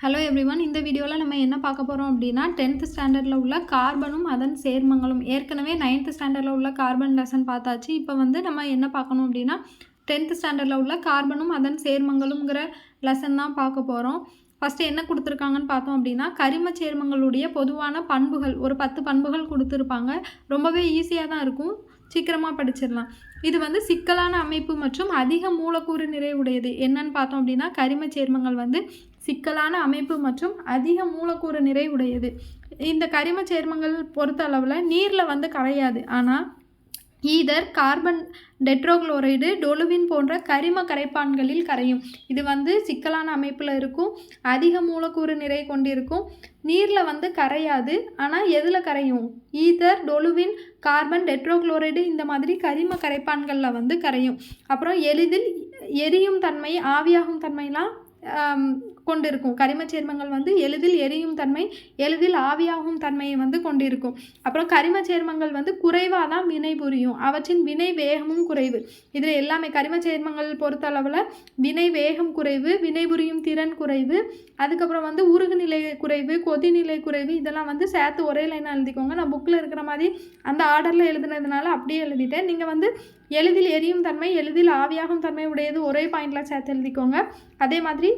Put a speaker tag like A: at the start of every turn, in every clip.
A: Hello everyone இந்த வீடியோவில் நம்ம என்ன பார்க்க போகிறோம் அப்படின்னா டென்த் ஸ்டாண்டர்டில் உள்ள கார்பனும் அதன் சேர்மங்களும். ஏற்கனவே நைன்த் ஸ்டாண்டர்டில் உள்ள கார்பன் லெசன் பார்த்தாச்சு. இப்போ வந்து நம்ம என்ன பார்க்கணும் அப்படின்னா டென்த் ஸ்டாண்டர்டில் உள்ள கார்பனும் அதன் சேர்மங்களுங்கிற லெசன் தான் பார்க்க போகிறோம் ஃபஸ்ட்டு என்ன கொடுத்துருக்காங்கன்னு பார்த்தோம் அப்படின்னா கரிம சேர்மங்களுடைய பொதுவான பண்புகள் ஒரு பத்து பண்புகள் கொடுத்துருப்பாங்க. ரொம்பவே ஈஸியாக தான் இருக்கும். சீக்கிரமாக படிச்சிடலாம். இது வந்து சிக்கலான அமைப்பு மற்றும் அதிக மூலக்கூறு நிறை உடையது என்னன்னு பார்த்தோம் அப்படின்னா கரிம சேர்மங்கள் வந்து சிக்கலான அமைப்பு மற்றும் அதிக மூலக்கூறு நிறை உடையது இந்த கரிம சேர்மங்கள் பொறுத்த அளவில் நீரில் வந்து கரையாது. ஆனால் ஈதர் கார்பன் டெட்ரோக்ளோரைடு டொலுவின் போன்ற கரிம கரைப்பான்களில் கரையும். இது வந்து சிக்கலான அமைப்பில் இருக்கும். அதிக மூலக்கூறு நிறை கொண்டிருக்கும். நீரில் வந்து கரையாது. ஆனால் எதில் கரையும்? ஈதர் டொலுவின் கார்பன் டெட்ரோக்ளோரைடு இந்த மாதிரி கரிம கரைப்பான்களில் வந்து கரையும். அப்புறம் எளிதில் எரியும் தன்மை ஆவியாகும் தன்மைலாம் கொண்டிருக்கும். கரிம சேர்மங்கள் வந்து எளிதில் எரியும் தன்மை எளிதில் ஆவியாகும் தன்மையை வந்து கொண்டிருக்கும். அப்புறம் கரிமச் சேர்மங்கள் வந்து குறைவாக தான் வினை புரியும். அவற்றின் வினை வேகமும் குறைவு. இதில் எல்லாமே கரிமச் சேர்மங்கள் பொறுத்தளவில் வினை வேகம் குறைவு வினை புரியும் திறன் குறைவு அதுக்கப்புறம் வந்து உருகுநிலை குறைவு கொதிநிலை குறைவு இதெல்லாம் வந்து சேர்த்து ஒரே லைனாக எழுதிக்கோங்க. நான் புக்கில் இருக்கிற மாதிரி அந்த ஆர்டரில் எழுதுனதுனால அப்படியே எழுதிட்டேன். நீங்கள் வந்து எளிதில் எரியும் தன்மை எளிதில் ஆவியாகும் தன்மை உடையது ஒரே பாயிண்டில் சேர்த்து எழுதிக்கோங்க. அதே மாதிரி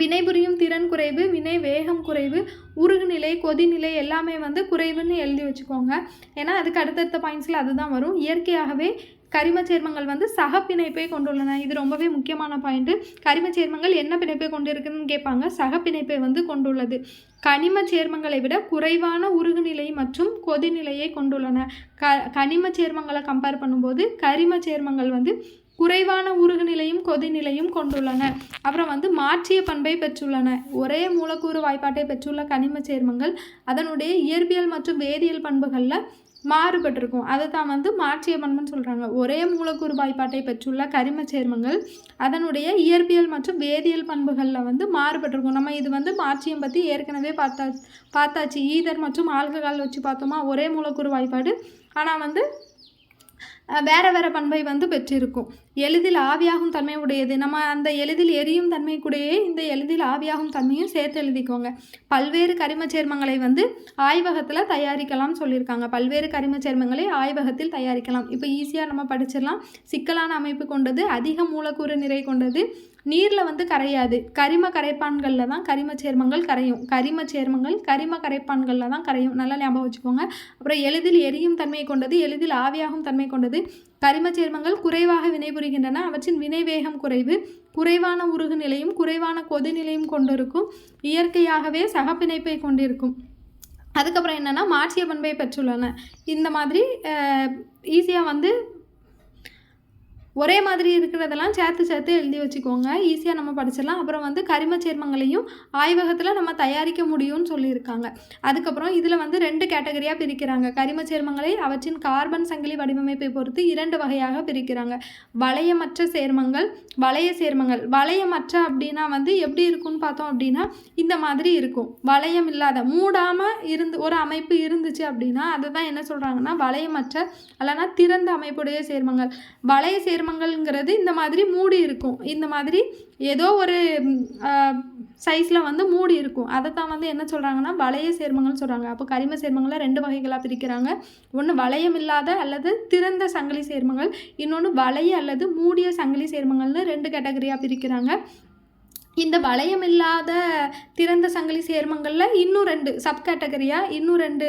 A: வினைபுரியும் திறன் குறைவு வினை வேகம் குறைவு உருகுநிலை கொதிநிலை எல்லாமே வந்து குறைவுன்னு எழுதி வச்சுக்கோங்க. ஏன்னா அதுக்கு அடுத்தடுத்த பாயிண்ட்ஸில் அதுதான் வரும். இயற்கையாகவே கரிம சேர்மங்கள் வந்து சக பிணைப்பை கொண்டுள்ளன. இது ரொம்பவே முக்கியமான பாயிண்ட்டு கரிம சேர்மங்கள் என்ன பிணைப்பை கொண்டிருக்குன்னு கேட்பாங்க. சக பிணைப்பை வந்து கொண்டுள்ளது. கனிம சேர்மங்களை விட குறைவான உருகுநிலை மற்றும் கொதிநிலையை கொண்டுள்ளன. க கனிம சேர்மங்களை கம்பேர் பண்ணும்போது கரிம சேர்மங்கள் வந்து குறைவான உருகுநிலையும் கொதிநிலையும் கொண்டுள்ளன. அப்புறம் வந்து மாற்றிய பண்பை பெற்றுள்ளன. ஒரே மூலக்கூறு வாய்ப்பாட்டை பெற்றுள்ள கனிம சேர்மங்கள் அதனுடைய இயற்பியல் மற்றும் வேதியியல் பண்புகளில் மாறுபட்டிருக்கும். அதை தான் வந்து மாற்றிய பண்புன்னு சொல்கிறாங்க ஒரே மூலக்கூறு வாய்ப்பாட்டை பெற்றுள்ள கரிம சேர்மங்கள் அதனுடைய இயற்பியல் மற்றும் வேதியியல் பண்புகளில் வந்து மாறுபட்டிருக்கும். நம்ம இது வந்து மாற்றியம் பற்றி ஏற்கனவே பார்த்தா பார்த்தாச்சு. ஈதர் மற்றும் ஆல்கஹால் வச்சு பார்த்தோமா? ஒரே மூலக்கூறு வாய்ப்பாடு. ஆனால் வந்து வேறு வேறு பண்பை வந்து பெற்றிருக்கும். எளிதில் ஆவியாகும் தன்மை உடையது. நம்ம அந்த எளிதில் எரியும் தன்மை கூடயே இந்த எளிதில் ஆவியாகும் தன்மையும் சேர்த்து எழுதிக்கோங்க. பல்வேறு கரிம சேர்மங்களை வந்து ஆய்வகத்தில் தயாரிக்கலாம் சொல்லியிருக்காங்க. பல்வேறு கரிம சேர்மங்களை ஆய்வகத்தில் தயாரிக்கலாம். இப்போ ஈஸியாக நம்ம படிச்சிடலாம். சிக்கலான அமைப்பு கொண்டது அதிக மூலக்கூறு நிறை கொண்டது நீரில் வந்து கரையாது. கரிம கரைப்பான்களில் தான் கரிம சேர்மங்கள் கரையும். கரிம சேர்மங்கள் கரிம கரைப்பான்களில் தான் கரையும். நல்லா ஞாபகம் வச்சுக்கோங்க. அப்புறம் எளிதில் எரியும் தன்மையை கொண்டது எளிதில் ஆவியாகும் தன்மை கொண்டது. கரிம சேர்மங்கள் குறைவாக வினைபுரிகின்றன அவற்றின் வினைவேகம் குறைவு. குறைவான உருகு நிலையும் குறைவான கொதிநிலையும் கொண்டிருக்கும். இயற்கையாகவே சகப்பிணைப்பை கொண்டிருக்கும். அதுக்கப்புறம் என்னென்னா மாற்றிய பண்பை பெற்றுள்ளன. இந்த மாதிரி ஈஸியாக வந்து ஒரே மாதிரி இருக்கிறதெல்லாம் சேர்த்து சேர்த்து எழுதி வச்சுக்கோங்க. ஈஸியாக நம்ம படிச்சிடலாம். அப்புறம் வந்து கரிம சேர்மங்களையும் ஆய்வகத்தில் நம்ம தயாரிக்க முடியும்னு சொல்லியிருக்காங்க. அதுக்கப்புறம் இதில் வந்து ரெண்டு கேட்டகரியாக பிரிக்கிறாங்க. கரிம சேர்மங்களை அவற்றின் கார்பன் சங்கிலி வடிவமைப்பை பொறுத்து இரண்டு வகையாக பிரிக்கிறாங்க. வளையமற்ற சேர்மங்கள் வளைய சேர்மங்கள். வளையமற்ற அப்படின்னா வந்து எப்படி இருக்கும்னு பார்த்தோம் அப்படின்னா இந்த மாதிரி இருக்கும். வளையம் இல்லாத மூடாமல் இருந்து ஒரு அமைப்பு இருந்துச்சு அப்படின்னா அதுதான் என்ன சொல்கிறாங்கன்னா வளையமற்ற அல்லனா திறந்த அமைப்புடைய சேர்மங்கள். வளைய சேர்மங்கள்ங்கிறது இந்த மாதிரி மூடி இருக்கும். இந்த மாதிரி ஏதோ ஒரு சைஸில் வந்து மூடி இருக்கும். அதை தான் வந்து என்ன சொல்கிறாங்கன்னா வளைய சேர்மங்கள்னு சொல்கிறாங்க அப்போ கரிம சேர்மங்களை ரெண்டு வகைகளாக பிரிக்கிறாங்க. ஒன்று வளையம் இல்லாத அல்லது திறந்த சங்கிலி சேர்மங்கள் இன்னொன்று வளைய அல்லது மூடிய சங்கிலி சேர்மங்கள்னு ரெண்டு கேட்டகரியாக பிரிக்கிறாங்க. இந்த வளையம் இல்லாத திறந்த சங்கிலி சேர்மங்களில் இன்னும் ரெண்டு சப் கேட்டகரியாக இன்னும் ரெண்டு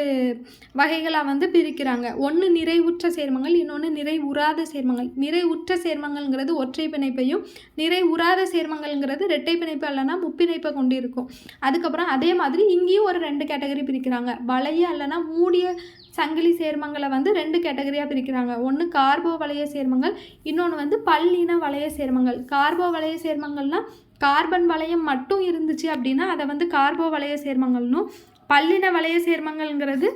A: வகைகளாக வந்து பிரிக்கிறாங்க. ஒன்று நிறைவுற்ற சேர்மங்கள் இன்னொன்று நிறைவுறாத சேர்மங்கள். நிறைவுற்ற சேர்மங்கள்ங்கிறது ஒற்றை பிணைப்பையும் நிறைவுறாத சேர்மங்கள்ங்கிறது இரட்டை பிணைப்பு இல்லைனா முப்பிணைப்பை கொண்டிருக்கும். அதுக்கப்புறம் அதே மாதிரி இங்கேயும் ஒரு ரெண்டு கேட்டகரி பிரிக்கிறாங்க. வளைய இல்லைனா மூடிய சங்கிலி சேர்மங்களை வந்து ரெண்டு கேட்டகரியாக பிரிக்கிறாங்க. ஒன்று கார்போ வளைய சேர்மங்கள் இன்னொன்று வந்து பல்லின வளைய சேர்மங்கள். கார்போ வளைய சேர்மங்கள்னால் கார்பன் வளையம் மட்டும் இருந்துச்சு அப்படின்னா அதை வந்து கார்போ வளைய சேர்மங்கள்னும் பல்லின வளைய சேர்மங்கள்ங்கிறது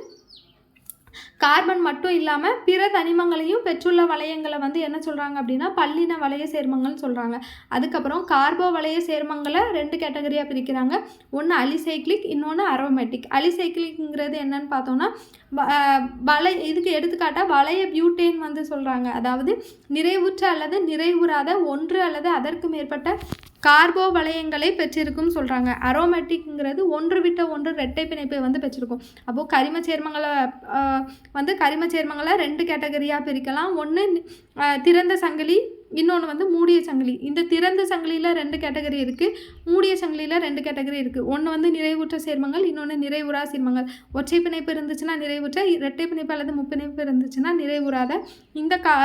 A: கார்பன் மட்டும் இல்லாமல் பிற தனிமங்களையும் பெற்றுள்ள வளையங்களை வந்து என்ன சொல்கிறாங்க அப்படின்னா பல்லின வளைய சேர்மங்கள்னு சொல்கிறாங்க அதுக்கப்புறம் கார்போ வளைய சேர்மங்களை ரெண்டு கேட்டகரியாக பிரிக்கிறாங்க. ஒன்று அலிசைக்ளிக் இன்னொன்று அரோமேட்டிக். அலிசைக்ளிக்ங்கிறது என்னன்னு பார்த்தோம்னா வ- வளை இதுக்கு எடுத்துக்காட்டாக வளைய பியூட்டேன் வந்து சொல்கிறாங்க அதாவது நிறைவுற்ற அல்லது நிறைவுறாத ஒன்று அல்லது அதற்கு மேற்பட்ட கார்போ வளையங்களை பெற்றிருக்கும் சொல்கிறாங்க அரோமேட்டிக்ங்கிறது ஒன்று விட்ட ஒன்று ரெட்டை பிணைப்பை வந்து பெற்றிருக்கும். அப்போது கரிம சேர்மங்களை வந்து கரிம சேர்மங்களை ரெண்டு கேட்டகரியாக பிரிக்கலாம். ஒன்று திறந்த சங்கிலி இன்னொன்று வந்து மூடிய சங்கிலி. இந்த திறந்த சங்கிலியில் ரெண்டு கேட்டகரி இருக்குது மூடிய சங்கிலியில் ரெண்டு கேட்டகரி இருக்குது ஒன்று வந்து நிறைவுற்ற சேர்மங்கள் இன்னொன்று நிறைவுறா சேர்மங்கள். ஒற்றை பிணைப்பு இருந்துச்சுன்னா நிறைவுற்ற இரட்டை பிணைப்பு அல்லது முப்பிணைப்பு இருந்துச்சுன்னா நிறைவுறாத. இந்த கா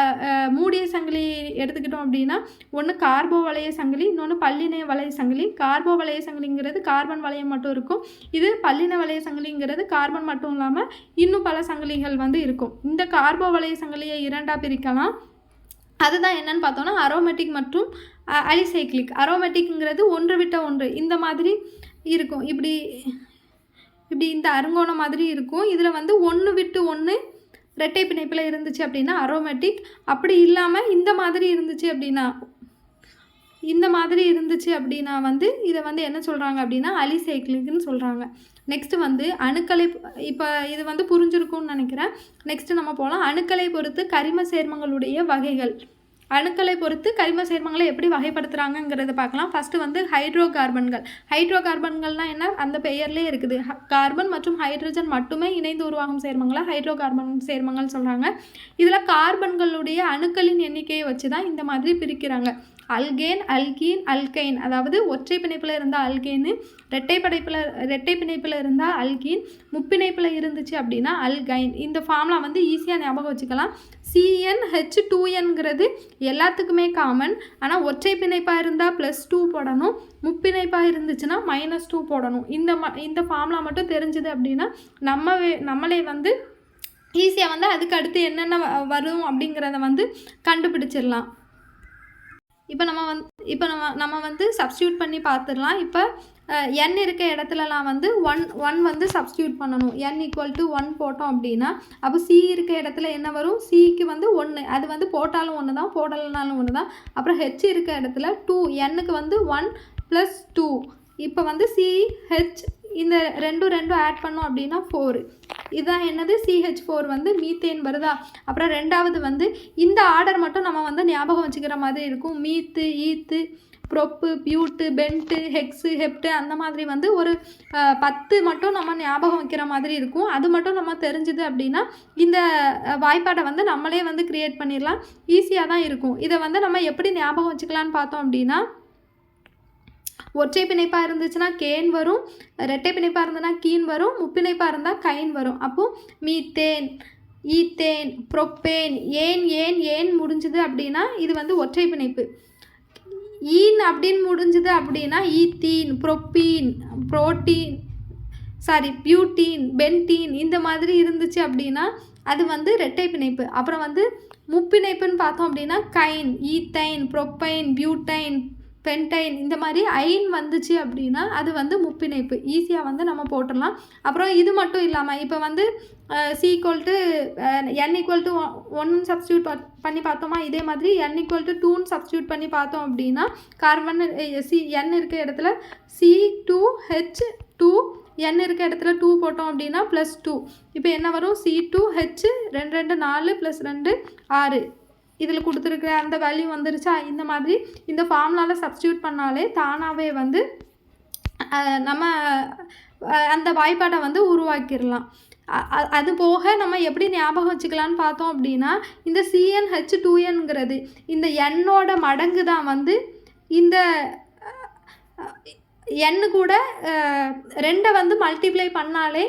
A: மூடிய சங்கிலி எடுத்துக்கிட்டோம் அப்படின்னா ஒன்று கார்போ வளைய சங்கிலி இன்னொன்று பல்லின வளைய சங்கிலி. கார்போ வளைய சங்கிலிங்கிறது கார்பன் வளையம் மட்டும் இருக்கும். இது பல்லின வளைய சங்கிலிங்கிறது கார்பன் மட்டும் இல்லாமல் இன்னும் பல சங்கிலிகள் வந்து இருக்கும். இந்த கார்போ வளைய சங்கிலியை இரண்டாக பிரிக்கலாம். அதுதான் என்னன்னு பார்த்தோன்னா அரோமேட்டிக் மற்றும் அலிசைக்ளிக் அரோமேட்டிக்ங்கிறது ஒன்று விட்ட ஒன்று. இந்த மாதிரி இருக்கும். இப்படி இப்படி இந்த அருங்கோணம் மாதிரி இருக்கும். இதில் வந்து ஒன்று விட்டு ஒன்று ரெட்டை பிணைப்பில் இருந்துச்சு அப்படின்னா அரோமேட்டிக் அப்படி இல்லாமல் இந்த மாதிரி இருந்துச்சு அப்படின்னா இந்த மாதிரி இருந்துச்சு அப்படின்னா வந்து இதை வந்து என்ன சொல்கிறாங்க அப்படின்னா அலிசைக்ளிக்னு சொல்கிறாங்க நெக்ஸ்ட்டு வந்து அணுக்களை இப்போ இது வந்து புரிஞ்சிருக்கும்னு நினைக்கிறேன். நெக்ஸ்ட்டு நம்ம போகலாம் அணுக்களை பொறுத்து கரிம சேர்மங்களுடைய வகைகள். அணுக்களை பொறுத்து கரிம சேர்மங்களை எப்படி வகைப்படுத்துகிறாங்கங்கிறத பார்க்கலாம். ஃபஸ்ட்டு வந்து ஹைட்ரோ கார்பன்கள் ஹைட்ரோ கார்பன்கள்னால் என்ன? அந்த பெயர்லேயே இருக்குது. கார்பன் மற்றும் ஹைட்ரஜன் மட்டுமே இணைந்து உருவாகும் சேர்மங்களை? ஹைட்ரோ கார்பன் சேர்மங்கள் சொல்கிறாங்க இதில் கார்பன்களுடைய அணுக்களின் எண்ணிக்கையை வச்சு தான் இந்த மாதிரி பிரிக்கிறாங்க. Alkane alkene alkyne. அதாவது ஒற்றை பிணைப்பில் இருந்தால் அல்கேனு ரெட்டை படைப்பில் ரெட்டை பிணைப்பில் இருந்தால் அல்கீன் முப்பிணைப்பில் இருந்துச்சு அப்படின்னா அல்கைன். இந்த ஃபார்முலா வந்து ஈஸியாக ஞாபகம் வச்சுக்கலாம். சிஎன் ஹெச் டூ என்கிறது எல்லாத்துக்குமே காமன் ஆனால் ஒற்றை பிணைப்பாக இருந்தால் ப்ளஸ் டூ போடணும். முப்பிணைப்பாக இருந்துச்சுன்னா மைனஸ் டூ போடணும். இந்த ம இந்த ஃபார்முலா மட்டும் தெரிஞ்சுது அப்படின்னா நம்ம வே- நம்மளே வந்து ஈஸியாக வந்து அதுக்கு அடுத்து என்னென்ன வ- வரும் அப்படிங்கிறத வந்து கண்டுபிடிச்சிடலாம். இப்போ நம்ம வந்து இப்போ நம்ம நம்ம வந்து சப்ஸ்டியூட் பண்ணி பார்த்துடலாம் இப்போ என் இருக்க இடத்துலலாம் வந்து ஒன் ஒன் வந்து சப்ஸ்டியூட் பண்ணணும். என் ஈக்குவல் டு ஒன் போட்டோம் அப்படின்னா அப்போ சி இருக்க இடத்துல என்ன வரும்? சிக்கு வந்து ஒன்று அது வந்து போட்டாலும் ஒன்று தான் போடலைனாலும் ஒன்று தான் அப்புறம் ஹெச் இருக்க இடத்துல டூ எண்ணுக்கு வந்து ஒன் ப்ளஸ் டூ இப்போ வந்து சிஹெச் இந்த ரெண்டும் ரெண்டும் ஆட் பண்ணோம் அப்படின்னா ஃபோர் இதுதான் என்னது? சிஹெச் ஃபோர் வந்து மீத்தேன் வருதா? அப்புறம் ரெண்டாவது வந்து இந்த ஆர்டர் மட்டும் நம்ம வந்து ஞாபகம் வச்சுக்கிற மாதிரி இருக்கும். மீத்து eth prop but pent hex ஹெப்ட்டு அந்த மாதிரி வந்து ஒரு பத்து மட்டும் நம்ம ஞாபகம் வைக்கிற மாதிரி இருக்கும். அது மட்டும் நம்ம தெரிஞ்சுது அப்படின்னா இந்த வாய்ப்பாடை வந்து நம்மளே வந்து க்ரியேட் பண்ணிடலாம். ஈஸியாக தான் இருக்கும். இதை வந்து நம்ம எப்படி ஞாபகம் வச்சுக்கலான்னு பார்த்தோம் அப்படின்னா ஒற்றை பிணைப்பாக இருந்துச்சுன்னா கேன் வரும் ரெட்டை பிணைப்பாக இருந்ததுன்னா கீன் வரும் முப்பிணைப்பாக இருந்தால் கைன் வரும். அப்போ மீத்தேன் ஈத்தேன் ப்ரொப்பேன் ஏன் ஏன் ஏன் முடிஞ்சுது அப்படின்னா இது வந்து ஒற்றை பிணைப்பு. ஈன் அப்படின்னு முடிஞ்சுது அப்படின்னா ethene propene protein sorry butene pentene இந்த மாதிரி இருந்துச்சு அப்படின்னா அது வந்து ரெட்டை பிணைப்பு. அப்புறம் வந்து முப்பிணைப்புன்னு பார்த்தோம் அப்படின்னா கைன் ஈத்தைன் ப்ரொப்பைன் பியூட்டைன் பென்டைன் இந்த மாதிரி ஐன் வந்துச்சு அப்படின்னா அது வந்து முப்பிணைப்பு. ஈஸியாக வந்து நம்ம போட்டுடலாம். அப்புறம் இது மட்டும் இல்லாமல் இப்போ வந்து C equal to N equal to ஒன்னு சப்ஸ்டியூட் பண்ணி பார்த்தோமா? இதே மாதிரி என் ஈக்குவல் டு டூன்னு சப்ஸ்டியூட் பண்ணி பார்த்தோம் அப்படின்னா கார்பன் சி என் இருக்க இடத்துல C two H two N இருக்க இடத்துல டூ போட்டோம் அப்படின்னா ப்ளஸ் டூ இப்போ என்ன வரும்? சி டூ ஹெச் ரெண்டு ரெண்டு நாலு ப்ளஸ் ரெண்டு ஆறு. இதில் கொடுத்துருக்குற அந்த வேல்யூ வந்துருச்சா? இந்த மாதிரி இந்த ஃபார்முலாவில் சப்ஸ்டியூட் பண்ணாலே தானாகவே வந்து நம்ம அந்த வாய்ப்பாட்டை வந்து உருவாக்கிடலாம். அது போக நம்ம எப்படி ஞாபகம் வச்சுக்கலான்னு பார்த்தோம் அப்படின்னா இந்த சிஎன்ஹெச் டூ என்கிறது இந்த எண்ணோட மடங்கு தான் வந்து இந்த எண்ணு கூட ரெண்டை வந்து மல்டிப்ளை பண்ணாலே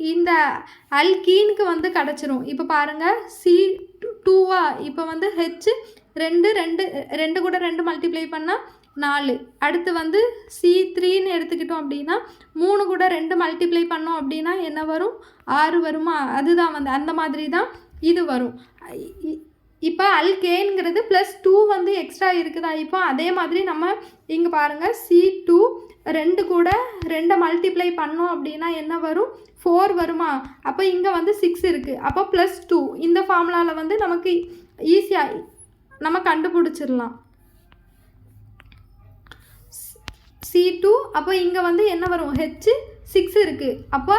A: இந்த அல்கீனுக்கு வந்து கிடச்சிரும். இப்போ பாருங்கள் சி டூவா? இப்போ வந்து ஹெச் ரெண்டு ரெண்டு ரெண்டு கூட ரெண்டு மல்டிப்ளை பண்ணால் நாலு. அடுத்து வந்து சி த்ரீன்னு எடுத்துக்கிட்டோம் அப்படின்னா மூணு கூட ரெண்டு மல்டிப்ளை பண்ணோம் அப்படின்னா என்ன வரும்? ஆறு வருமா? அதுதான் வந்து அந்த மாதிரி தான் இது வரும். இப்போ இப்போ அல்கேன்ங்கிறது ப்ளஸ் டூ வந்து எக்ஸ்ட்ரா இருக்குதா? இப்போ அதே மாதிரி நம்ம இங்கே பாருங்கள் சி டூ ரெண்டு கூட ரெண்டை மல்டிப்ளை பண்ணோம் அப்படின்னா என்ன வரும்? ஃபோர் வருமா? அப்போ இங்கே வந்து சிக்ஸ் இருக்குது அப்போ ப்ளஸ் டூ இந்த ஃபார்முலாவில் வந்து நமக்கு ஈஸியாக நம்ம கண்டுபிடிச்சிடலாம். சி டூ அப்போ இங்கே வந்து என்ன வரும்? ஹெச் சிக்ஸ் இருக்குது அப்போ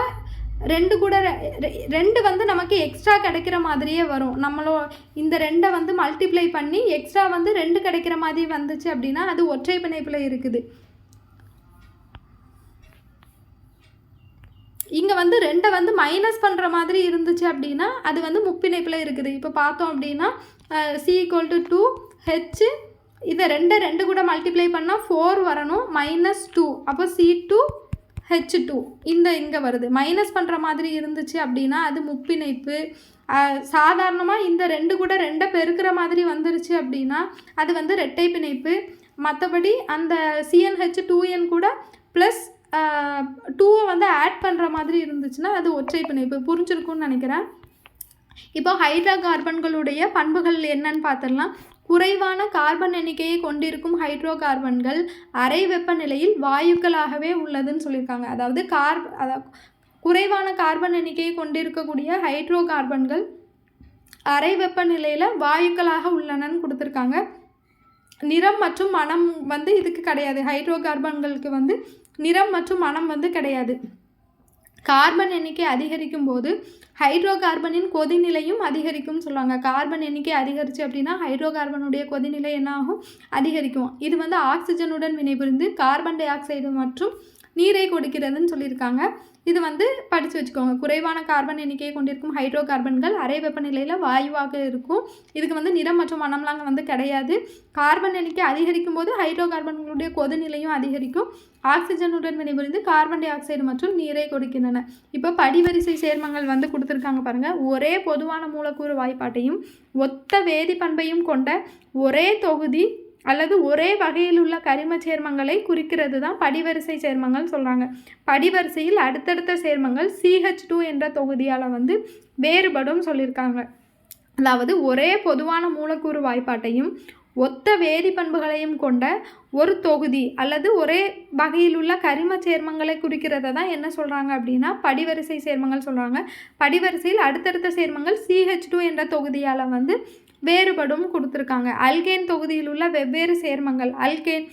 A: ரெண்டு கூட ரெ- ரெண்டு வந்து நமக்கு எக்ஸ்ட்ரா கிடைக்கிற மாதிரியே வரும். நம்மளோ இந்த ரெண்டை வந்து மல்டிப்ளை பண்ணி எக்ஸ்ட்ரா வந்து ரெண்டு கிடைக்கிற மாதிரி வந்துச்சு அப்படின்னா அது ஒற்றை பிணைப்பில் இருக்குது. இங்கே வந்து ரெண்டை வந்து மைனஸ் பண்ணுற மாதிரி இருந்துச்சு அப்படின்னா அது வந்து முப்பிணைப்பில் இருக்குது. இப்போ பார்த்தோம் அப்படின்னா C equal to two H இதை ரெண்டை ரெண்டு கூட மல்டிப்ளை பண்ணால் ஃபோர் வரணும் மைனஸ் டூ அப்போ சி டூ ஹெச் டூ இந்த இங்கே வருது. மைனஸ் பண்ணுற மாதிரி இருந்துச்சு அப்படின்னா அது முப்பிணைப்பு. சாதாரணமாக இந்த ரெண்டு கூட ரெண்டை பெருக்கிற மாதிரி வந்துருச்சு அப்படின்னா அது வந்து ரெட்டை பிணைப்பு மற்றபடி அந்த சிஎன்ஹெச் டூ என் கூட ப்ளஸ் டூவை வந்து ஆட் பண்ணுற மாதிரி இருந்துச்சுன்னா அது ஒற்றை பிணைப்பு. புரிஞ்சிருக்கும்னு நினைக்கிறேன். இப்போ ஹைட்ரா கார்பன்களுடைய பண்புகள் என்னன்னு பார்த்துடலாம். குறைவான கார்பன் எண்ணிக்கையை கொண்டிருக்கும் ஹைட்ரோ கார்பன்கள் அரை வெப்பநிலையில் வாயுக்களாகவே உள்ளதுன்னு சொல்லியிருக்காங்க. அதாவது கார் அதாவது குறைவான கார்பன் எண்ணிக்கையை கொண்டிருக்கக்கூடிய ஹைட்ரோ கார்பன்கள் அறை வெப்பநிலையில் வாயுக்களாக உள்ளனன்னு கொடுத்துருக்காங்க. நிறம் மற்றும் மனம் வந்து இதுக்கு கிடையாது. ஹைட்ரோ கார்பன்களுக்கு வந்து நிறம் மற்றும் மனம் வந்து கிடையாது. கார்பன் எண்ணிக்கை அதிகரிக்கும் போது ஹைட்ரோ கார்பனின் கொதிநிலையும் அதிகரிக்கும்னு சொல்லுவாங்க. கார்பன் எண்ணிக்கை அதிகரிச்சு அப்படின்னா ஹைட்ரோ கார்பனுடைய கொதிநிலை என்ன ஆகும்? அதிகரிக்கும். இது வந்து ஆக்சிஜனுடன் வினைபுரிந்து கார்பன் டை ஆக்சைடு மற்றும் நீரை கொடுக்கிறதுன்னு சொல்லியிருக்காங்க. இது வந்து படித்து வச்சுக்கோங்க. குறைவான கார்பன் எண்ணிக்கையை கொண்டிருக்கும் ஹைட்ரோ கார்பன்கள் அறை வெப்பநிலையில் வாயுவாக இருக்கும். இதுக்கு வந்து நிறம் மற்றும் மனம்லாங்க வந்து கிடையாது. கார்பன் எண்ணிக்கை அதிகரிக்கும் போது ஹைட்ரோ கார்பன்களுடைய கொதிநிலையும் அதிகரிக்கும். ஆக்சிஜனுடன் வினைபுரிந்து கார்பன் டை ஆக்சைடு மற்றும் நீரை கொடுக்கின்றன. இப்போ படிவரிசை சேர்மங்கள் வந்து கொடுத்துருக்காங்க பாருங்கள் ஒரே பொதுவான மூலக்கூறு வாய்ப்பாட்டையும் ஒத்த வேதிப்பண்பையும் கொண்ட ஒரே தொகுதி அல்லது ஒரே வகையில் உள்ள கரிம சேர்மங்களை குறிக்கிறது தான் படிவரிசை சேர்மங்கள் சொல்கிறாங்க படிவரிசையில் அடுத்தடுத்த சேர்மங்கள் சிஹெச் டூ என்ற தொகுதியால் வந்து வேறுபடும் சொல்லியிருக்காங்க. அதாவது ஒரே பொதுவான மூலக்கூறு வாய்ப்பாட்டையும் ஒத்த வேதிப்பண்புகளையும் கொண்ட ஒரு தொகுதி அல்லது ஒரே வகையில் உள்ள கரிம சேர்மங்களை குறிக்கிறத தான் என்ன சொல்கிறாங்க அப்படின்னா படிவரிசை சேர்மங்கள் சொல்கிறாங்க படிவரிசையில் அடுத்தடுத்த சேர்மங்கள் சிஹெச் டூ என்ற தொகுதியால் வந்து வேறுபடும் கொடுத்துருக்காங்க. அல்கேன் தொகுதியில் உள்ள வெவ்வேறு சேர்மங்கள் அல்கேன்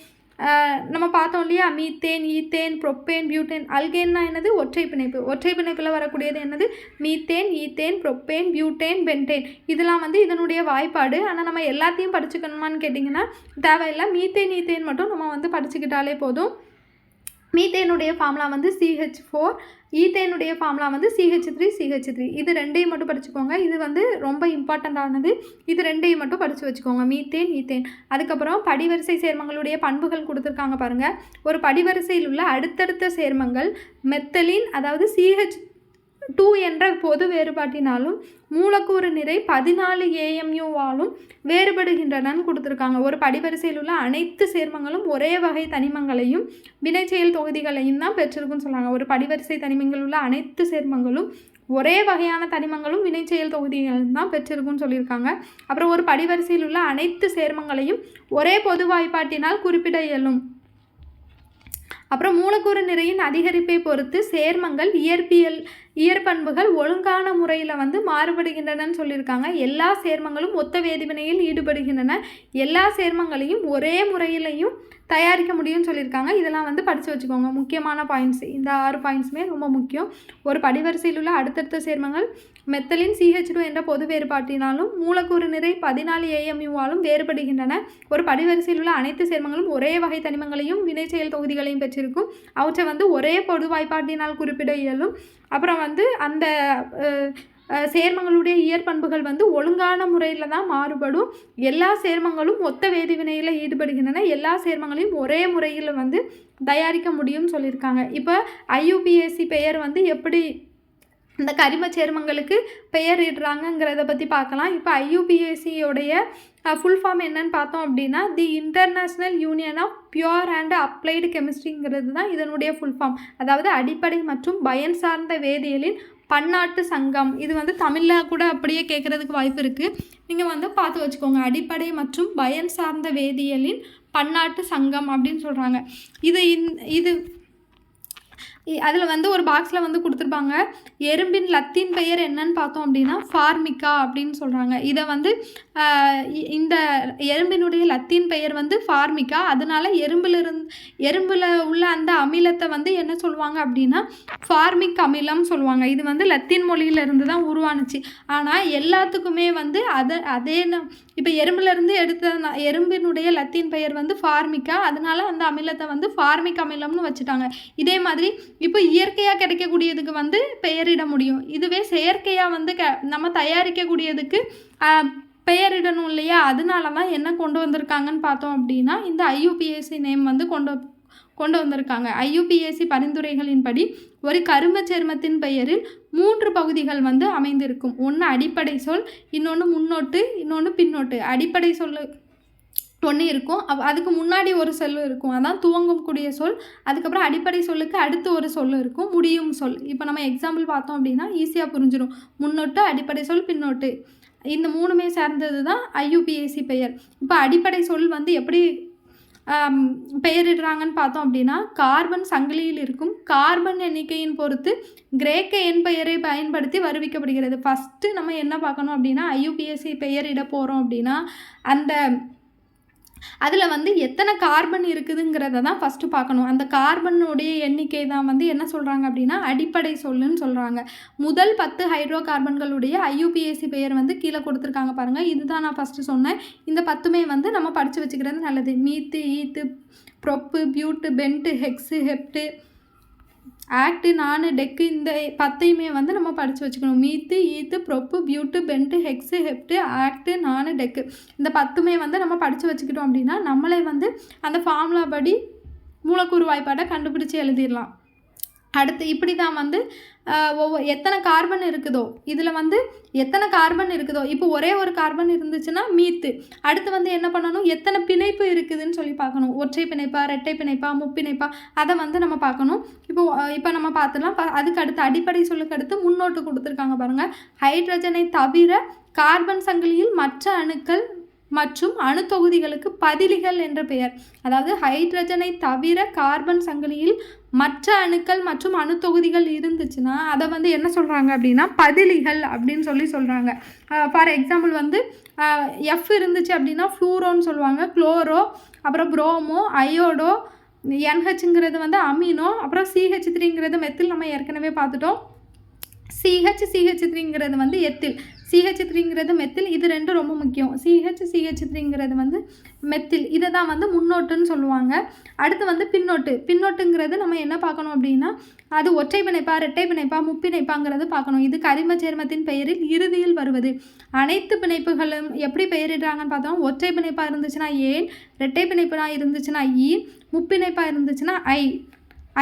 A: நம்ம பார்த்தோம் இல்லையா? Methane ethane propane butane. அல்கேன்னா என்னது? ஒற்றை பிணைப்பு. ஒற்றை பிணைப்பில் வரக்கூடியது என்னது? Methane ethane propane butane pentane. இதெல்லாம் வந்து இதனுடைய வாய்ப்பாடு. ஆனால் நம்ம எல்லாத்தையும் படிச்சுக்கணுமான்னு கேட்டிங்கன்னா தேவையில்லை. மீத்தேன் ஈத்தேன் மட்டும் நம்ம வந்து படிச்சுக்கிட்டாலே போதும். மீத்தேனுடைய ஃபார்முலா வந்து சிஹெச் ஃபோர் ஈத்தேனுடைய ஃபார்முலா வந்து சிஹெச் த்ரீ சிஹெச் த்ரீ இது ரெண்டையும் மட்டும் படிச்சுக்கோங்க. இது வந்து ரொம்ப இம்பார்ட்டண்ட்டானது இது ரெண்டையும் மட்டும் படித்து வச்சுக்கோங்க. Methane ethane. அதுக்கப்புறம் படிவரிசை சேர்மங்களுடைய பண்புகள் கொடுத்துருக்காங்க பாருங்கள் ஒரு படிவரிசையில் உள்ள அடுத்தடுத்த சேர்மங்கள் மெத்தலின் அதாவது சிஹெச் டூ என்ற பொது வேறுபாட்டினாலும் மூலக்கூறு நிறை பதினாலு ஏஎம்யூவாலும் வேறுபடுகின்றனன்னு கொடுத்துருக்காங்க. ஒரு படிவரிசையில் உள்ள அனைத்து சேர்மங்களும் ஒரே வகை தனிமங்களையும் வினைச்செயல் தொகுதிகளையும் தான் பெற்றிருக்குன்னு சொல்கிறாங்க ஒரு படிவரிசை தனிமங்கள் உள்ள அனைத்து சேர்மங்களும் ஒரே வகையான தனிமங்களும் வினைச்செயல் தொகுதிகளும் தான் பெற்றிருக்குன்னு சொல்லியிருக்காங்க. அப்புறம் ஒரு படிவரிசையில் உள்ள அனைத்து சேர்மங்களையும் ஒரே பொது வாய்ப்பாட்டினால் குறிப்பிட இயலும். அப்புறம் மூலக்கூறு நிறையின் அதிகரிப்பை பொறுத்து சேர்மங்கள் இயற்பியல் இயற்பண்புகள் ஒழுங்கான முறையில் வந்து மாறுபடுகின்றனன்னு சொல்லியிருக்காங்க. எல்லா சேர்மங்களும் ஒத்த வேதிவினையில் ஈடுபடுகின்றன. எல்லா சேர்மங்களையும் ஒரே முறையிலையும் தயாரிக்க முடியும்னு சொல்லியிருக்காங்க. இதெல்லாம் வந்து படித்து வச்சுக்கோங்க. முக்கியமான பாயிண்ட்ஸ் இந்த ஆறு பாயிண்ட்ஸுமே ரொம்ப முக்கியம். ஒரு படிவரிசையில் உள்ள அடுத்தடுத்த சேர்மங்கள் மெத்தலின் சிஹெச் டூ என்ற பொது வேறுபாட்டினாலும் மூலக்கூறு நிறை பதினாலு ஏஎம்யூவாலும் வேறுபடுகின்றன. ஒரு படிவரிசையில் உள்ள அனைத்து சேர்மங்களும் ஒரே வகை தனிமங்களையும் வினைச்செயல் தொகுதிகளையும் பெற்றிருக்கும். அவற்றை வந்து ஒரே பொது வாய்ப்பாட்டினால் குறிப்பிட இயலும். அப்புறம் வந்து அந்த சேர்மங்களுடைய இயற்பண்புகள் வந்து ஒழுங்கான முறையில் தான் மாறுபடும். எல்லா சேர்மங்களும் ஒத்த வேதிவினையில் ஈடுபடுகின்றன. எல்லா சேர்மங்களையும் ஒரே முறையில் வந்து தயாரிக்க முடியும்னு சொல்லியிருக்காங்க. இப்போ ஐயூபிஎஸ்சி பெயர் வந்து எப்படி இந்த கரிம சேர்மங்களுக்கு பெயர் இடுறாங்கங்கிறத பற்றி பார்க்கலாம். இப்போ ஐயூபிஎஸ்சியோடைய ஃபுல் ஃபார்ம் என்னன்னு பார்த்தோம் அப்படின்னா the international union of pure and applied கெமிஸ்ட்ரிங்கிறது தான் இதனுடைய ஃபுல் ஃபார்ம் அதாவது அடிப்படை மற்றும் பயன் சார்ந்த வேதியியலின் பன்னாட்டு சங்கம். இது வந்து தமிழில் கூட அப்படியே கேட்குறதுக்கு வாய்ப்பு இருக்குது நீங்கள் வந்து பார்த்து வச்சுக்கோங்க. அடிப்படை மற்றும் பயன் சார்ந்த வேதியியலின் பன்னாட்டு சங்கம் அப்படின்னு சொல்கிறாங்க இது இந் இது அதில் வந்து ஒரு பாக்ஸில் வந்து கொடுத்துருப்பாங்க. எறும்பின் லத்தீன் பெயர் என்னன்னு பார்த்தோம் அப்படின்னா ஃபார்மிக்கா அப்படின்னு சொல்கிறாங்க இதை வந்து இ- இந்த எறும்பினுடைய லத்தீன் பெயர் வந்து ஃபார்மிக்கா அதனால் எறும்பில் இருந்து எறும்பில் உள்ள அந்த அமிலத்தை வந்து என்ன சொல்லுவாங்க அப்படின்னா ஃபார்மிக் அமிலம் சொல்லுவாங்க. இது வந்து லத்தீன் மொழியிலிருந்து தான் உருவானுச்சு. ஆனால் எல்லாத்துக்குமே வந்து அதை அதே இப்போ எறும்புலேருந்து எடுத்த எறும்பினுடைய லத்தீன் பெயர் வந்து ஃபார்மிக்கா அதனால் அந்த அமிலத்தை வந்து ஃபார்மிக் அமிலம்னு வச்சுட்டாங்க. இதே மாதிரி இப்போ இயற்கையாக கிடைக்கக்கூடியதுக்கு வந்து பெயரிட முடியும். இதுவே செயற்கையாக வந்து க நம்ம தயாரிக்கக்கூடியதுக்கு பெயரிடணும் இல்லையா? அதனால தான் என்ன கொண்டு வந்திருக்காங்கன்னு பார்த்தோம் அப்படின்னா இந்த ஐயூபிஎஸ்சி நேம் வந்து கொண்டு கொண்டு வந்திருக்காங்க. ஐயூபிஎஸ்சி பரிந்துரைகளின்படி ஒரு கரும சேர்மத்தின் பெயரில் மூன்று பகுதிகள் வந்து அமைந்திருக்கும். ஒன்று அடிப்படை சொல் இன்னொன்று முன்னோட்டு இன்னொன்று பின்னோட்டு. அடிப்படை சொல் ஒன்று இருக்கும். அவ் அதுக்கு முன்னாடி ஒரு சொல் இருக்கும். அதான் துவங்கக்கூடிய சொல். அதுக்கப்புறம் அடிப்படை சொல்லுக்கு அடுத்து ஒரு சொல் இருக்கும். முடியும் சொல். இப்போ நம்ம எக்ஸாம்பிள் பார்த்தோம் அப்படின்னா ஈஸியாக புரிஞ்சிடும் முன்னோட்டு அடிப்படை சொல் பின்னோட்டு. இந்த மூணுமே சார்ந்தது தான் ஐயுபிஎஸ்சி பெயர். இப்போ அடிப்படை சொல் வந்து எப்படி பெயரிடுறாங்கன்னு பார்த்தோம் அப்படின்னா கார்பன் சங்கிலியில் இருக்கும் கார்பன் எண்ணிக்கையின் பொறுத்து கிரேக்க எண் பெயரை பயன்படுத்தி வருவிக்கப்படுகிறது. ஃபஸ்ட்டு நம்ம என்ன பார்க்கணும் அப்படின்னா ஐயுபிஎஸ்சி பெயரிட போகிறோம் அப்படின்னா அந்த அதில் வந்து எத்தனை கார்பன் இருக்குதுங்கிறத தான் ஃபஸ்ட்டு பார்க்கணும். அந்த கார்பனுடைய எண்ணிக்கை தான் வந்து என்ன சொல்கிறாங்க அப்படின்னா அடிப்படை சொல்லுன்னு சொல்கிறாங்க முதல் பத்து ஹைட்ரோ கார்பன்களுடைய ஐயூபிஎஸ்சி பெயர் வந்து கீழே கொடுத்துருக்காங்க பாருங்கள் இதுதான் நான் ஃபஸ்ட்டு சொன்னேன். இந்த பத்துமே வந்து நம்ம படித்து வச்சுக்கிறது நல்லது. Meth eth prop but pent hex hept oct non dec இந்த பத்தையுமே வந்து நம்ம படித்து வச்சுக்கணும். Meth eth prop but pent hex hept oct non dec இந்த பத்துமே வந்து நம்ம படித்து வச்சுக்கிட்டோம் அப்படின்னா நம்மளே வந்து அந்த ஃபார்முலா படி மூலக்கூறு வாய்ப்பாட்டை கண்டுபிடிச்சி எழுதிடலாம். அடுத்து இப்படி தான் வந்து ஒவ்வொரு எத்தனை கார்பன் இருக்குதோ இதில் வந்து எத்தனை கார்பன் இருக்குதோ இப்போ ஒரே ஒரு கார்பன் இருந்துச்சுன்னா மீத்து. அடுத்து வந்து என்ன பண்ணணும்? எத்தனை பிணைப்பு இருக்குதுன்னு சொல்லி பார்க்கணும். ஒற்றை பிணைப்பா ரெட்டை பிணைப்பா முப்பிணைப்பா அதை வந்து நம்ம பார்க்கணும். இப்போ இப்போ நம்ம பார்த்துலாம் அதுக்கு அடுத்து அடிப்படை சொல்லுக்கு அடுத்து முன்னோட்டு கொடுத்துருக்காங்க பாருங்கள் ஹைட்ரஜனை தவிர கார்பன் சங்கிலியில் மற்ற அணுக்கள் மற்றும் அணுத்தொகுதிகளுக்கு பதிலிகள் என்ற பெயர். அதாவது ஹைட்ரஜனை தவிர கார்பன் சங்கிலியில் மற்ற அணுக்கள் மற்றும் அணுத்தொகுதிகள் இருந்துச்சுன்னா அதை வந்து என்ன சொல்கிறாங்க அப்படின்னா பதிலிகள் அப்படின்னு சொல்லி சொல்கிறாங்க ஃபார் எக்ஸாம்பிள் வந்து எஃப் இருந்துச்சு அப்படின்னா ஃப்ளூரோன்னு சொல்லுவாங்க. குளோரோ அப்புறம் புரோமோ அயோடோ என்ஹெச்ங்கிறது வந்து அமீனோ அப்புறம் சிஹெச் த்ரீங்கிறது மெத்தில் நம்ம ஏற்கனவே பார்த்துட்டோம். சிஹெச் சிஹெச் த்ரீங்கிறது வந்து எத்தில் சிஹெச் த்ரீங்கிறது மெத்தில் இது ரெண்டும் ரொம்ப முக்கியம். சிஹெச் சிஹெச் த்ரீங்கிறது வந்து மெத்தில். இதை தான் வந்து முன்னோட்டுன்னு சொல்லுவாங்க. அடுத்து வந்து பின்னோட்டு. பின்னோட்டுங்கிறது நம்ம என்ன பார்க்கணும் அப்படின்னா அது ஒற்றை பிணைப்பா இரட்டை பிணைப்பா முப்பிணைப்பாங்கிறது பார்க்கணும். இது கரிம சேர்மத்தின் பெயரில் இறுதியில் வருவது. அனைத்து பிணைப்புகளும் எப்படி பெயரிடுறாங்கன்னு பார்த்தோம். ஒற்றை பிணைப்பாக இருந்துச்சுன்னா ஏன் இரட்டை பிணைப்புனா இருந்துச்சுன்னா ஈ முப்பிணைப்பாக இருந்துச்சுன்னா ஐ.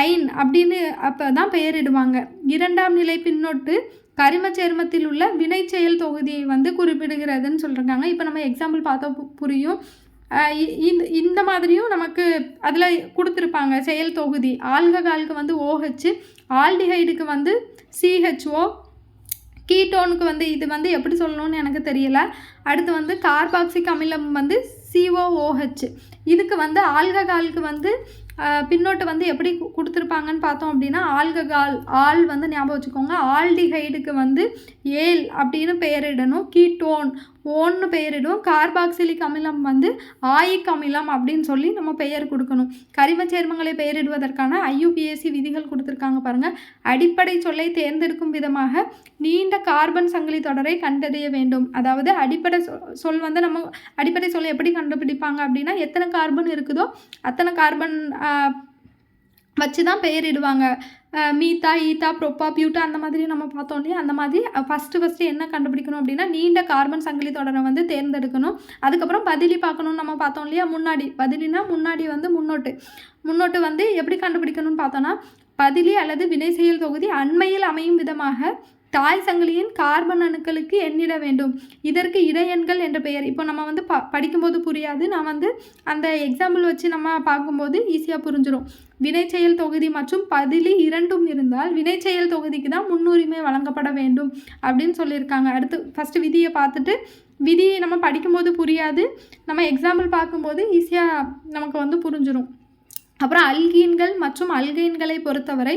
A: ஐன் அப்படின்னு அப்போ தான் பெயரிடுவாங்க. இரண்டாம் நிலை பின்னோட்டு கரிம சேர்மத்தில் உள்ள வினைச்செயல் தொகுதியை வந்து குறிப்பிடுகிறதுன்னு சொல்லியிருக்காங்க இப்போ நம்ம எக்ஸாம்பிள் பார்த்தா புரியும். இ- இந்த இந்த மாதிரியும் நமக்கு அதில் கொடுத்துருப்பாங்க. செயல் தொகுதி. ஆல்கஹாலுக்கு வந்து ஓஹெச் ஆல்டிஹைடுக்கு வந்து சிஹெச்ஓ கீட்டோனுக்கு வந்து இது வந்து எப்படி சொல்லணும்னு எனக்கு தெரியல. அடுத்து வந்து கார்பாக்சிக் அமிலம் வந்து சிஓஓஹெச். இதுக்கு வந்து ஆல்கஹாலுக்கு வந்து பின்னோட்டு வந்து எப்படி கொடுத்துருப்பாங்கன்னு பார்த்தோம் அப்படின்னா ஆல்கஹால் ஆல் வந்து ஞாபகம் வச்சுக்கோங்க. ஆல்டிஹைடுக்கு வந்து ஏல் அப்படின்னு பெயரிடணும். கீட்டோன் ஓன்னு பெயரிடும். கார்பாக்சிலிக் அமிலம் வந்து ஆயிக் அமிலம் அப்படின்னு சொல்லி நம்ம பெயர் கொடுக்கணும். கரிம சேர்மங்களை பெயரிடுவதற்கான ஐயுபிஎஸ்சி விதிகள் கொடுத்துருக்காங்க பாருங்கள் அடிப்படை சொல்லை தேர்ந்தெடுக்கும் விதமாக நீண்ட கார்பன் சங்கிலி தொடரை கண்டறிய வேண்டும். அதாவது அடிப்படை சொல் வந்து நம்ம அடிப்படை சொல்லை எப்படி கண்டுபிடிப்பாங்க அப்படின்னா எத்தனை கார்பன் இருக்குதோ அத்தனை கார்பன் வச்சு தான் பெயரிடுவாங்க. மீத்தா ஈத்தா ப்ரொப்பா பியூட்டா அந்த மாதிரி நம்ம பார்த்தோம் இல்லையா? அந்த மாதிரி ஃபஸ்ட்டு ஃபஸ்ட்டு என்ன கண்டுபிடிக்கணும் அப்படின்னா நீண்ட கார்பன் சங்கிலி தொடரை வந்து தேர்ந்தெடுக்கணும். அதுக்கப்புறம் பதிலி பார்க்கணும்னு நம்ம பார்த்தோம் இல்லையா? முன்னாடி. பதிலினா முன்னாடி வந்து முன்னோட்டு. முன்னோட்டு வந்து எப்படி கண்டுபிடிக்கணும்னு பார்த்தோன்னா பதிலி அல்லது வினை செயல் தொகுதி அண்மையில் அமையும் விதமாக தாய் சங்கிலியின் கார்பன் அணுக்களுக்கு எண்ணிட வேண்டும். இதற்கு இடையெண்கள் என்ற பெயர். இப்போ நம்ம வந்து ப படிக்கும்போது புரியாது. நான் வந்து அந்த எக்ஸாம்பிள் வச்சு நம்ம பார்க்கும்போது ஈஸியாக புரிஞ்சிடும் வினைச்செயல் தொகுதி மற்றும் பதிலி இரண்டும் இருந்தால் வினைச்செயல் தொகுதிக்கு தான் முன்னுரிமை வழங்கப்பட வேண்டும் அப்படின்னு சொல்லியிருக்காங்க. அடுத்து ஃபஸ்ட்டு விதியை பார்த்துட்டு விதி நம்ம படிக்கும்போது புரியாது. நம்ம எக்ஸாம்பிள் பார்க்கும்போது ஈஸியாக நமக்கு வந்து புரிஞ்சிடும் அப்புறம் அல்கீன்கள் மற்றும் அல்கைன்களை பொறுத்தவரை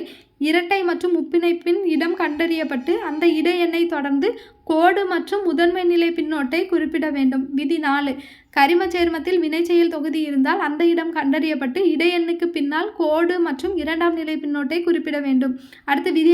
A: இரட்டை மற்றும் முப்பிணைப்பின் இடம் கண்டறியப்பட்டு அந்த இட எண்ணை தொடர்ந்து கோடு மற்றும் முதன்மை நிலை பின்னோட்டை குறிப்பிட வேண்டும். விதி நாலு கரிம சேர்மத்தில் வினைச்செயல் தொகுதி இருந்தால் அந்த இடம் கண்டறியப்பட்டு இடையெண்ணுக்கு பின்னால் கோடு மற்றும் இரண்டாம் நிலை பின்னோட்டை குறிப்பிட வேண்டும். அடுத்து விதி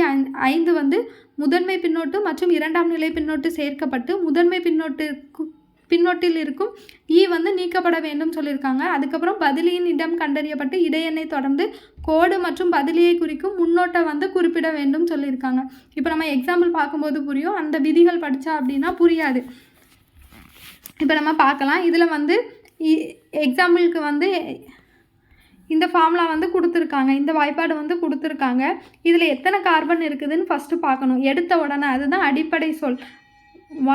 A: ஐந்து வந்து முதன்மை பின்னோட்டு மற்றும் இரண்டாம் நிலை பின்னோட்டு சேர்க்கப்பட்டு முதன்மை பின்னோட்டுக்கு பின்னோட்டில் இருக்கும் ஈ வந்து நீக்கப்பட வேண்டும் சொல்லியிருக்காங்க. அதுக்கப்புறம் பதிலியின் இடம் கண்டறியப்பட்டு இடையெண்ணை தொடர்ந்து கோடு மற்றும் பதிலியை குறிக்கும் முன்னோட்டை வந்து குறிப்பிட வேண்டும் சொல்லியிருக்காங்க. இப்போ நம்ம எக்ஸாம்பிள் பார்க்கும்போது புரியும். அந்த விதிகள் படித்தா அப்படின்னா புரியாது. இப்போ நம்ம பார்க்கலாம். இதில் வந்து எக்ஸாம்பிளுக்கு வந்து இந்த ஃபார்முலா வந்து கொடுத்துருக்காங்க. இந்த வாய்ப்பாடு வந்து கொடுத்துருக்காங்க. இதில் எத்தனை கார்பன் இருக்குதுன்னு ஃபஸ்ட்டு பார்க்கணும். எடுத்த உடனே அதுதான் அடிப்படை சொல்.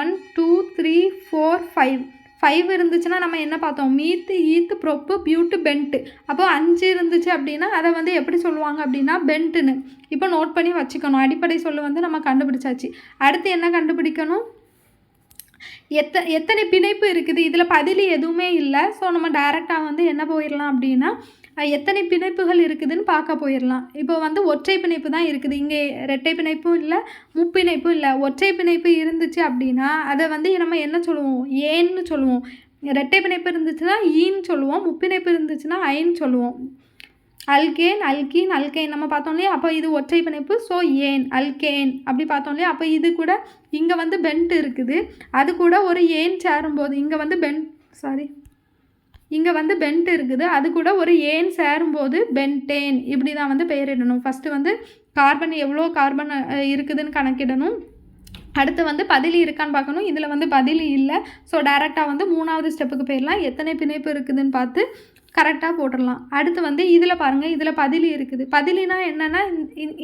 A: One two three four five five இருந்துச்சுன்னா நம்ம என்ன பார்த்தோம்? மீத்து ஈத்து ப்ரொப்பு பியூட்டு பென்ட்டு அப்போது அஞ்சு இருந்துச்சு அப்படின்னா அதை வந்து எப்படி சொல்லுவாங்க அப்படின்னா பென்ட்டுன்னு இப்போ நோட் பண்ணி வச்சுக்கணும். அடிப்படை சொல்லு வந்து நம்ம கண்டுபிடிச்சாச்சு. அடுத்து என்ன கண்டுபிடிக்கணும்? எத்த எத்தனை பிணைப்பு இருக்குது? இதில் பதிலி எதுவுமே இல்லை. ஸோ நம்ம டைரெக்டாக வந்து என்ன போயிடலாம் அப்படின்னா எத்தனை பிணைப்புகள் இருக்குதுன்னு பார்க்க போயிடலாம் இப்போ வந்து ஒற்றை பிணைப்பு தான் இருக்குது. இங்கே ரெட்டை பிணைப்பும் இல்லை முப்பிணைப்பும் இல்லை. ஒற்றை பிணைப்பு இருந்துச்சு அப்படின்னா அதை வந்து நம்ம என்ன சொல்லுவோம்? ஏன்னு சொல்லுவோம். ரெட்டை பிணைப்பு இருந்துச்சுன்னா ஈன்னு சொல்லுவோம். முப்பிணைப்பு இருந்துச்சுன்னா ஐன்னு சொல்லுவோம். அல்கேன் அல்கீன் அல்கைன் நம்ம பார்த்தோம் இல்லையா? அப்போ இது ஒற்றை பிணைப்பு ஸோ ஏன் அல்கேன் அப்படி பார்த்தோம் இல்லையா? அப்போ இது கூட இங்கே வந்து பெண்ட் இருக்குது. அது கூட ஒரு ஏன் சேரும்போது இங்கே வந்து பென்ட் சாரி இங்கே வந்து பெண்ட் இருக்குது. அது கூட ஒரு ஏன் சேரும்போது பென்டேன் இப்படி தான் வந்து பெயரிடணும். ஃபஸ்ட்டு வந்து கார்பன் எவ்வளோ கார்பன் இருக்குதுன்னு கணக்கிடணும். அடுத்து வந்து பதிலி இருக்கான்னு பார்க்கணும். இதில் வந்து பதிலி இல்லை. ஸோ டைரெக்டாக வந்து மூணாவது ஸ்டெப்புக்கு போயிடலாம். எத்தனை பிணைப்பு இருக்குதுன்னு பார்த்து கரெக்டாக போட்டுடலாம். அடுத்து வந்து இதில் பாருங்கள் இதில் பதிலி இருக்குது. பதிலினா என்னென்னா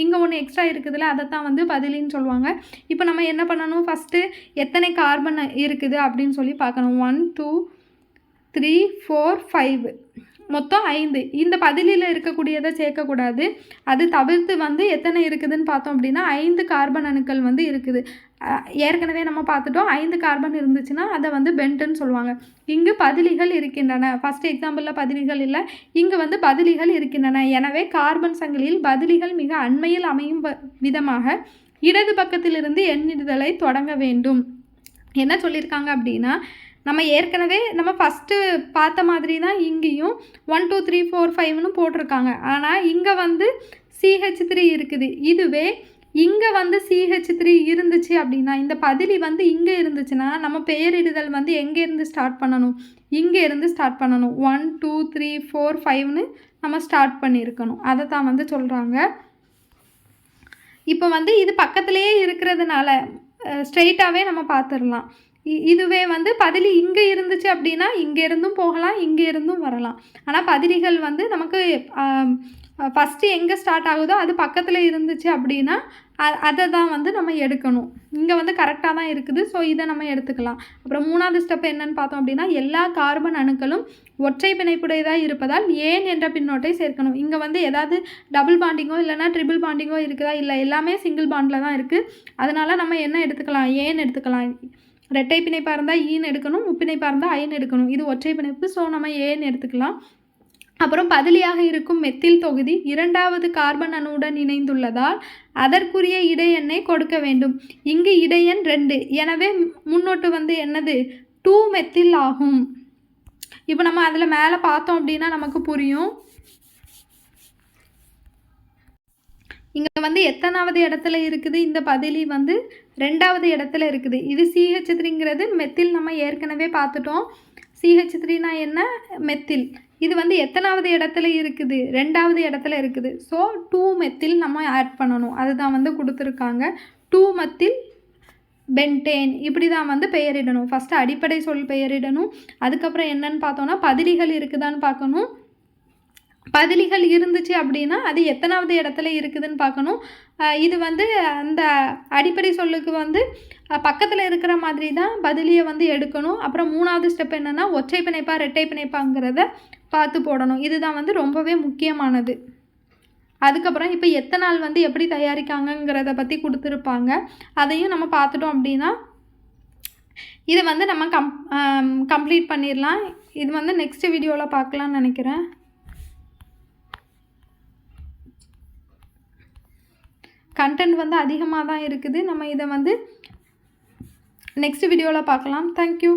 A: இங்கே ஒன்று எக்ஸ்ட்ரா இருக்குதுல்ல அதை தான் வந்து பதிலின்னு சொல்லுவாங்க. இப்போ நம்ம என்ன பண்ணணும்? ஃபஸ்ட்டு எத்தனை கார்பன் இருக்குது அப்படின்னு சொல்லி பார்க்கணும். One two three four five மொத்தம் ஐந்து. இந்த பதிலில் இருக்கக்கூடியதை சேர்க்கக்கூடாது. அது தவிர்த்து வந்து எத்தனை இருக்குதுன்னு பார்த்தோம் அப்படின்னா ஐந்து கார்பன் அணுக்கள் வந்து இருக்குது. ஏற்கனவே நம்ம பார்த்துட்டோம். ஐந்து கார்பன் இருந்துச்சுன்னா அதை வந்து பென்ட்டுன்னு சொல்லுவாங்க. இங்கு பதிலிகள் இருக்கின்றன. ஃபஸ்ட் எக்ஸாம்பிளில் பதிலிகள் இல்லை. இங்கு வந்து பதிலிகள் இருக்கின்றன. எனவே கார்பன் சங்கிலியில் பதிலிகள் மிக அண்மையில் அமையும் வ- விதமாக இடது பக்கத்திலிருந்து எண்ணிடுதலை தொடங்க வேண்டும். என்ன சொல்லியிருக்காங்க அப்படின்னா நம்ம ஏற்கனவே நம்ம ஃபஸ்ட்டு பார்த்த மாதிரி தான் இங்கேயும் ஒன் டூ த்ரீ ஃபோர் ஃபைவ்னு போட்டிருக்காங்க. ஆனால் இங்கே வந்து சிஹெச் த்ரீ இருக்குது. இதுவே இங்கே வந்து சிஹெச் த்ரீ இருந்துச்சு அப்படின்னா இந்த பதிலி வந்து இங்கே இருந்துச்சுன்னா நம்ம பெயரிடுதல் வந்து எங்கேருந்து ஸ்டார்ட் பண்ணணும்? இங்கே இருந்து ஸ்டார்ட் பண்ணணும். ஒன் டூ த்ரீ ஃபோர் ஃபைவ்னு நம்ம ஸ்டார்ட் பண்ணியிருக்கணும். அதை தான் வந்து சொல்கிறாங்க இப்போ வந்து இது பக்கத்துலேயே இருக்கிறதுனால ஸ்ட்ரெயிட்டாகவே நம்ம பார்த்துடலாம். இதுவே வந்து பதிலி இங்கே இருந்துச்சு அப்படின்னா இங்கே இருந்தும் போகலாம் இங்கே இருந்தும் வரலாம். ஆனால் பதிலிகள் வந்து நமக்கு ஃபஸ்ட்டு எங்கே ஸ்டார்ட் ஆகுதோ அது பக்கத்தில் இருந்துச்சு அப்படின்னா அ- அதை தான் வந்து நம்ம எடுக்கணும். இங்கே வந்து கரெக்டாக தான் இருக்குது ஸோ இதை நம்ம எடுத்துக்கலாம். அப்புறம் மூணாவது ஸ்டெப் என்னன்னு பார்த்தோம் அப்படின்னா எல்லா கார்பன் அணுக்களும் ஒற்றை பிணைப்புடையதாக இருப்பதால் ஏன் என்ற பின்னோட்டை சேர்க்கணும். இங்கே வந்து ஏதாவது டபுள் பாண்டிங்கோ இல்லைன்னா ட்ரிபிள் பாண்டிங்கோ இருக்குதா? இல்லை எல்லாமே சிங்கிள் பாண்டில் தான் இருக்குது அதனால் நம்ம என்ன எடுத்துக்கலாம்? ஏன் எடுத்துக்கலாம்? ரெட்டை பிணைப்பாக இருந்தால் ஈன்னு எடுக்கணும் முப்பிணைப்பாக இருந்தால் ஐன்னு எடுக்கணும். இது ஒற்றை பிணைப்பு ஸோ நம்ம ஏன்னு எடுத்துக்கலாம். அப்புறம் பதிலியாக இருக்கும் மெத்தில் தொகுதி இரண்டாவது கார்பன் அணுவுடன் இணைந்துள்ளதால் அதற்குரிய இடையெண்ணை கொடுக்க வேண்டும். இங்கு இடையெண் ரெண்டு. எனவே முன்னோட்டு வந்து என்னது? டூ மெத்தில் ஆகும். இப்போ நம்ம அதில் மேலே பார்த்தோம் அப்படின்னா நமக்கு புரியும். இங்கே வந்து எத்தனாவது இடத்துல இருக்குது? இந்த பதிலி வந்து ரெண்டாவது இடத்துல இருக்குது. இது சிஹெச் த்ரீங்கிறது மெத்தில் நம்ம ஏற்கனவே பார்த்துட்டோம். சிஹெச் த்ரீனா என்ன? மெத்தில். இது வந்து எத்தனாவது இடத்துல இருக்குது? ரெண்டாவது இடத்துல இருக்குது. ஸோ டூ மெத்தில் நம்ம ஆட் பண்ணணும். அதுதான் வந்து கொடுத்துருக்காங்க. டூ மெத்தில் பென்டேன் இப்படி தான் வந்து பெயரிடணும். ஃபஸ்ட்டு அடிப்படை சொல் பெயரிடணும். அதுக்கப்புறம் என்னன்னு பார்த்தோன்னா பதிலிகள் இருக்குதான்னு பார்க்கணும். பதிலிகள் இருந்துச்சு அப்படின்னா அது எத்தனாவது இடத்துல இருக்குதுன்னு பார்க்கணும். இது வந்து அந்த அடிப்படை சொல்லுக்கு வந்து பக்கத்தில் இருக்கிற மாதிரி தான் பதிலியை வந்து எடுக்கணும். அப்புறம் மூணாவது ஸ்டெப் என்னென்னா ஒற்றை பிணைப்பா ரெட்டை பிணைப்பாங்கிறத பார்த்து போடணும். இதுதான் வந்து ரொம்பவே முக்கியமானது. அதுக்கப்புறம் இப்போ எத்தனால் வந்து எப்படி தயாரிக்காங்கங்கிறத பற்றி கொடுத்துருப்பாங்க. அதையும் நம்ம பார்த்துட்டோம் அப்படின்னா இதை வந்து நம்ம கம் கம்ப்ளீட் பண்ணிடலாம். இது வந்து நெக்ஸ்ட் வீடியோவில் பார்க்கலான்னு நினைக்கிறேன். கண்டென்ட் வந்து அதிகமாக தான் இருக்குது. நம்ம இதை வந்து நெக்ஸ்ட் வீடியோவில் பார்க்கலாம். தேங்க்யூ